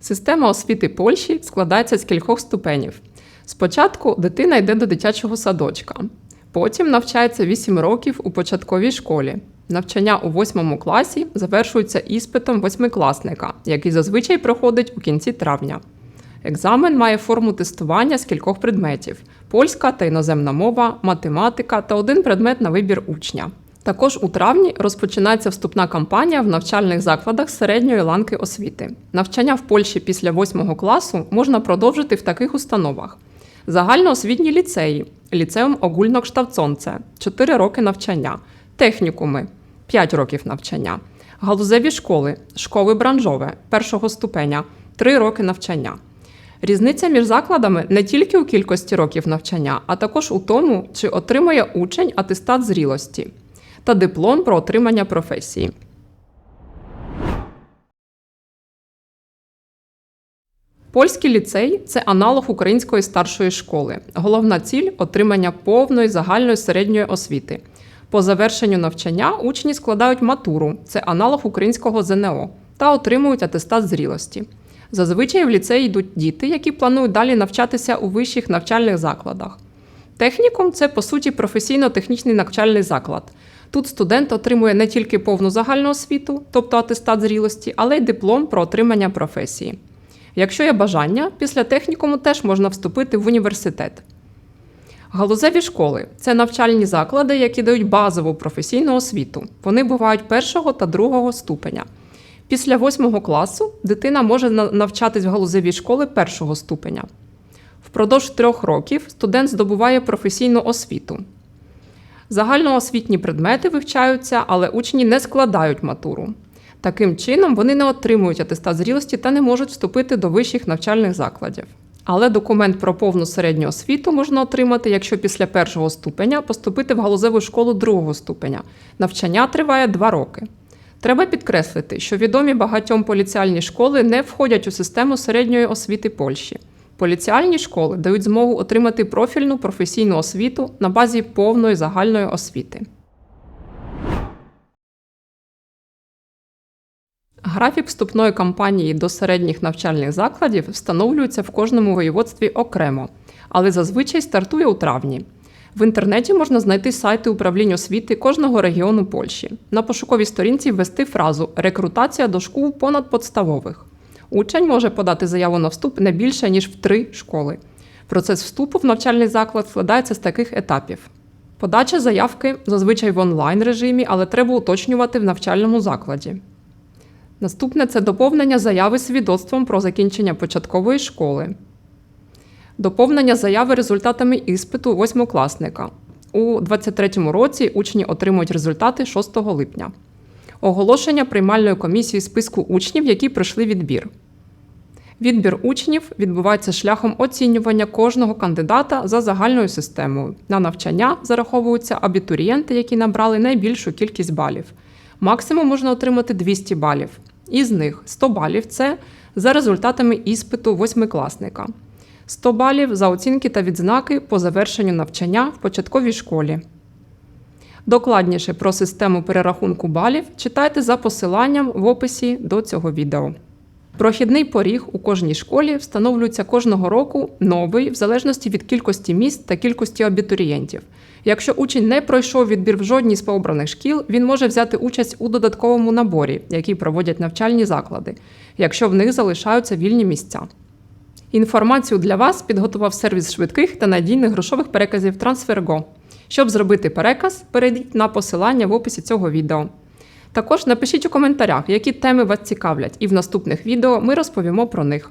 Система освіти Польщі складається з кількох ступенів. Спочатку дитина йде до дитячого садочка, потім навчається 8 років у початковій школі. Навчання у 8 класі завершується іспитом восьмикласника, який зазвичай проходить у кінці травня. Екзамен має форму тестування з кількох предметів: польська та іноземна мова, математика та один предмет на вибір учня. Також у травні розпочинається вступна кампанія в навчальних закладах середньої ланки освіти. Навчання в Польщі після 8 класу можна продовжити в таких установах: загальноосвітні ліцеї, ліцеум Огульноkształcące – 4 роки навчання, технікуми 5 років навчання, галузеві школи, школи бранжове першого ступеня 3 роки навчання. Різниця між закладами не тільки у кількості років навчання, а також у тому, чи отримує учень атестат зрілості та диплом про отримання професії. Польський ліцей це аналог української старшої школи. Головна ціль отримання повної загальної середньої освіти. По завершенню навчання учні складають матуру, це аналог українського ЗНО, та отримують атестат зрілості. Зазвичай в ліцей йдуть діти, які планують далі навчатися у вищих навчальних закладах. Технікум це по суті професійно-технічний навчальний заклад. Тут студент отримує не тільки повну загальну освіту, тобто атестат зрілості, але й диплом про отримання професії. Якщо є бажання, після технікуму теж можна вступити в університет. Галузеві школи це навчальні заклади, які дають базову професійну освіту. Вони бувають першого та другого ступеня. Після восьмого класу дитина може навчатись в галузевій школи першого ступеня. Впродовж трьох років студент здобуває професійну освіту. Загальноосвітні предмети вивчаються, але учні не складають матуру. Таким чином, вони не отримують атестат зрілості та не можуть вступити до вищих навчальних закладів. Але документ про повну середню освіту можна отримати, якщо після першого ступеня поступити в галузеву школу другого ступеня. Навчання триває два роки. Треба підкреслити, що відомі багатьом поліціальні школи не входять у систему середньої освіти Польщі. Поліціальні школи дають змогу отримати профільну професійну освіту на базі повної загальної освіти. Графік вступної кампанії до середніх навчальних закладів встановлюється в кожному воєводстві окремо, але зазвичай стартує у травні. В інтернеті можна знайти сайти управлінь освіти кожного регіону Польщі. На пошуковій сторінці ввести фразу Рекрутація до шкіл понадподставових. Учень може подати заяву на вступ не більше, ніж в три школи. Процес вступу в навчальний заклад складається з таких етапів. Подача заявки зазвичай в онлайн режимі, але треба уточнювати в навчальному закладі. Наступне це доповнення заяви свідоцтвом про закінчення початкової школи. Доповнення заяви результатами іспиту восьмикласника. У 2023 році учні отримують результати 6 липня. Оголошення приймальної комісії списку учнів, які пройшли відбір. Відбір учнів відбувається шляхом оцінювання кожного кандидата за загальною системою. На навчання зараховуються абітурієнти, які набрали найбільшу кількість балів. Максимум можна отримати 200 балів. Із них 100 балів це за результатами іспиту восьмикласника, 100 балів за оцінки та відзнаки по завершенню навчання в початковій школі. Докладніше про систему перерахунку балів читайте за посиланням в описі до цього відео. Прохідний поріг у кожній школі встановлюється кожного року новий в залежності від кількості міст та кількості абітурієнтів. Якщо учень не пройшов відбір в жодній з пообраних шкіл, він може взяти участь у додатковому наборі, який проводять навчальні заклади, якщо в них залишаються вільні місця. Інформацію для вас підготував сервіс швидких та надійних грошових переказів TransferGo. Щоб зробити переказ, перейдіть на посилання в описі цього відео. Також напишіть у коментарях, які теми вас цікавлять, і в наступних відео ми розповімо про них.